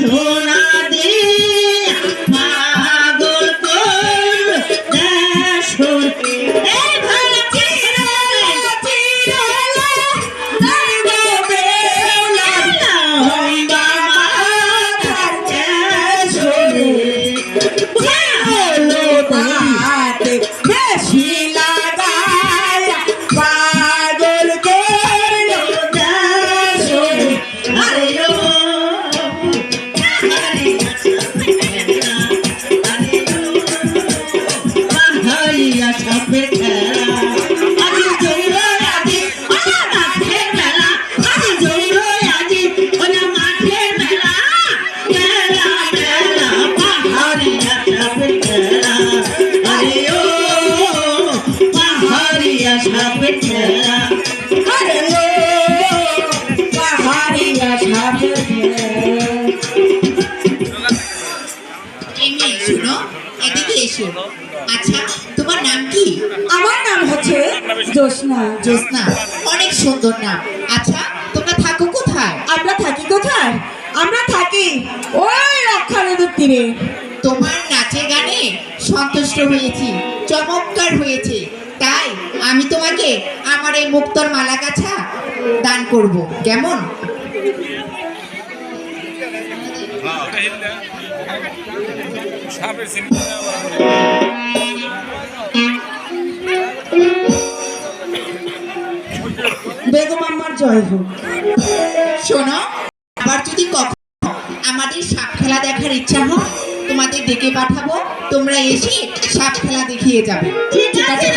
Yes, হরিয়া খেলা আজি জৈর আজি ওনা মাঠে মেলা আজি জৈর আজি ওনা মাঠে মেলা খেলা খেলা পাহাড়িয়া সাপে খেলা আরে ও পাহাড়িয়া সাপে খেলা আরে ও পাহাড়িয়া সাপে খেলা এমনি শোনো এদিকে এসো। আচ্ছা নাম কি? আমার নাম হচ্ছে জোসনা জ্যোৎস্না। অনেক সুন্দর নাম। আচ্ছা তোমরা থাকো কোথায়? আমরা থাকি কোথায়? আমরা থাকি ওই রক্ষা নদীর তীরে তোমার নাচে গানে সন্তুষ্ট হয়েছি, চমৎকার হয়েছে। তাই আমি তোমাকে আমার এই মুক্তর মালা গাছা দান করব। কেমন? সাপের চিন্তা জয় হোক। শোনো, আবার যদি কখনো আমাদের সাপ খেলা দেখার ইচ্ছা হয়, তোমাদের ডেকে পাঠাবো, তোমরা এসে সাপ খেলা দেখিয়ে যাবে। ঠিক আছে